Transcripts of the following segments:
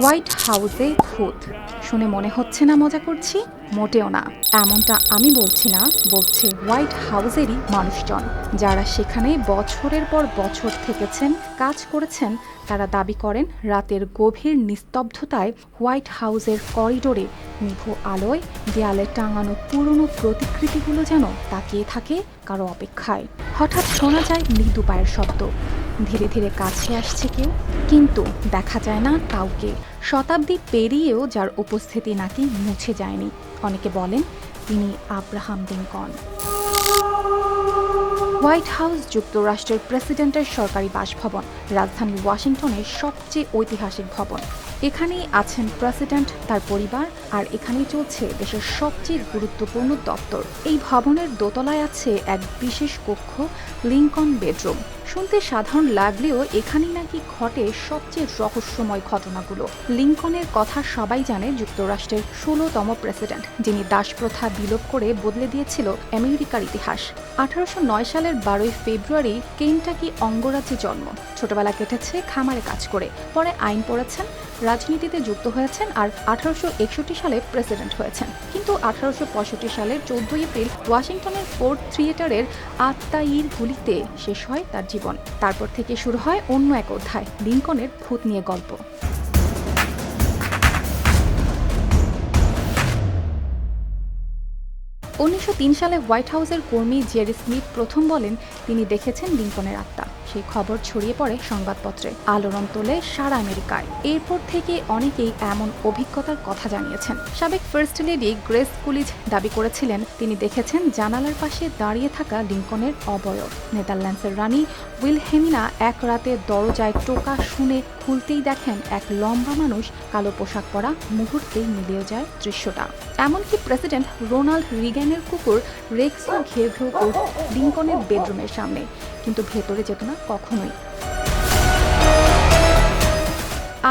White হাউসে ভূত শুনে মনে হচ্ছে না মজা করছি? মোটেও না। এমনটা আমি বলছি না, বলছে হোয়াইট হাউসেরই মানুষজন। যারা সেখানে বছরের পর বছর থেকেছেন, কাজ করেছেন, তারা দাবি করেন রাতের গভীর নিস্তব্ধতায় হোয়াইট হাউসের করিডোরে নিভু আলোয় দেয়ালে টাঙানো পুরনো প্রতিকৃতিগুলো যেন তাকিয়ে থাকে কারও অপেক্ষায়। হঠাৎ শোনা যায় মৃদু পায়ের শব্দ। ধীরে ধীরে কাছে আসছে কেউ, কিন্তু দেখা যায় না কাউকে। শতাব্দী পেরিয়েও যার উপস্থিতি নাকি মুছে যায়নি। অনেকে বলেন তিনি আব্রাহাম লিঙ্কন। হোয়াইট হাউস যুক্তরাষ্ট্রের প্রেসিডেন্টের সরকারি বাসভবন রাজধানী ওয়াশিংটনের সবচেয়ে ঐতিহাসিক ভবন। এখানেই আছেন প্রেসিডেন্ট, তার পরিবার আর এখানেই চলছে দেশের সবচেয়ে গুরুত্বপূর্ণ দপ্তর। এই ভবনের দোতলায় আছে এক বিশেষ কক্ষ, লিঙ্কন বেডরুম। শুনতে সাধারণ লাগলেও এখানেই নাকি ঘটে সবচেয়ে রহস্যময় ঘটনাগুলো। লিঙ্কনের কথা সবাই জানে যুক্তরাষ্ট্রের ষোলোতম প্রেসিডেন্ট, যিনি দাসপ্রথা বিলোপ করে বদলে দিয়েছিল আমেরিকার ইতিহাস। আঠারোশো নয় সালের বারোই ফেব্রুয়ারি কেনটাকি অঙ্গরাজ্যে জন্ম। ছোটবেলা কেটেছে খামারে কাজ করে, পরে আইন পড়েছেন, রাজনীতিতে যুক্ত হয়েছেন আর আঠারোশো একষট্টি সালে প্রেসিডেন্ট হয়েছেন। কিন্তু আঠারোশো পঁয়ষট্টি সালের চোদ্দই এপ্রিল ওয়াশিংটনের ফোর্ট থিয়েটারের আত্মাইর গুলিতে শেষ হয় তার জীবন। তারপর থেকে শুরু হয় অন্য এক অধ্যায়, লিঙ্কনের ভূত নিয়ে গল্প। উনিশশো তিন সালে হোয়াইট হাউসের কর্মী জেরি স্মিথ প্রথম বলেন, তিনি দেখেছেন লিঙ্কনের আত্মা। সেই খবর ছড়িয়ে পড়ে সংবাদপত্রে। আলোড়ন তোলে সারা আমেরিকায়। এরপর থেকে অনেকেই এমন অভিজ্ঞতার কথা জানিয়েছেন। সাবেক ফার্স্ট লেডি গ্রেস কুলিজ দাবি করেছিলেন, তিনি দেখেছেন জানালার পাশে দাঁড়িয়ে থাকা লিঙ্কনের অবয়ব। নেদারল্যান্ডসের রানী উইলহেমিনা এক রাতে দরজায় টোকা শুনে খুলতেই দেখেন এক লম্বা মানুষ কালো পোশাক পরা মুহূর্তেই মিলিয়ে যায় দৃশ্যটা। এমনকি প্রেসিডেন্ট রোনাল্ড রিগ্যানের কুকুর রেক্সও ঘেউ ঘেউ লিঙ্কনের বেডরুমের সামনে। কিন্তু ভেতরে যেত না কখনোই।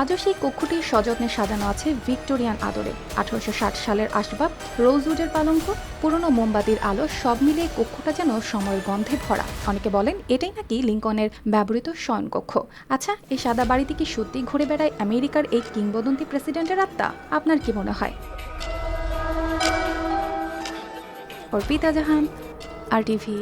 আজও সেই কক্ষটি সযত্নে সাজানো আছে ভিক্টোরিয়ান আদরে। আঠারোশো সালের আসবাব, রোজউডের পালঙ্ক, পুরনো মোমবাতির আলো সব মিলিয়ে কক্ষটা যেন সময়ের গন্ধে ভরা। অনেকে বলেন এটাই নাকি লিঙ্কনের ব্যবহৃত শয়নকক্ষ। আচ্ছা এই সাদা বাড়িতে কি সত্যি ঘুরে বেড়ায় আমেরিকার এই কিংবদন্তি প্রেসিডেন্টের আত্মা? আপনার কি মনে হয়? অর্পিতা জাহান, আর টিভি।